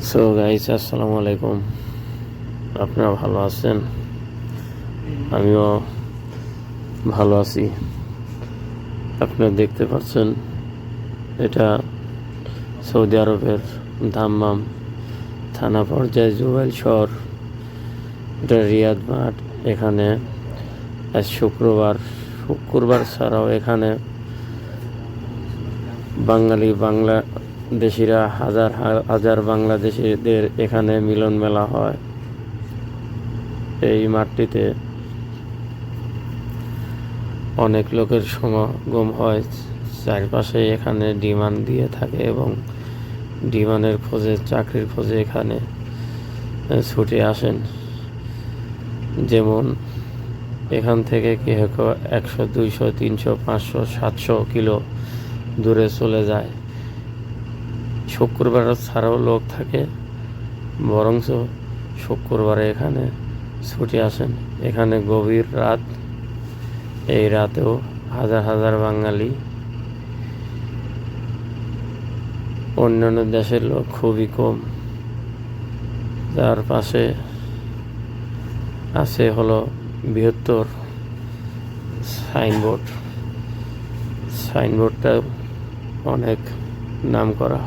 So guys আসসালামু আলাইকুম আপনারা ভালো আছেন আমিও ভালো আছি আপনারা দেখতে পাচ্ছেন এটা সৌদি আরবের দাম্মাম থানা পর্যায়ে জুবাইল শহর এটা রিয়াদ মাঠ এখানে আজ শুক্রবার শুক্রবার ছাড়াও এখানে বাঙালি বাংলাদেশিরা হাজার হাজার বাংলাদেশিদের এখানে মিলন মেলা হয়। এই মাঠটিতে অনেক লোকের সমাগম হয়। চারপাশে এখানে ডিমান্ড দিয়ে থাকে এবং ডিমান্ডের খোঁজে, চাকরির খোঁজে এখানে ছুটে আসেন। যেমন এখান থেকে কেউ কেউ একশো, দুইশো, তিনশো, পাঁচশো, সাতশো কিলো দূরে চলে যায়। শুক্রবার ছাড়াও লোক থাকে বরঞ্চ শুক্রবারে এখানে ছুটে আসেন। এখানে গভীর রাত, এই রাতেও হাজার হাজার বাঙালি। অন্যান্য দেশের লোক খুবই কম। তার পাশে আছে হলো বৃহত্তর সাইনবোর্ড। সাইনবোর্ডটা অনেক নাম করা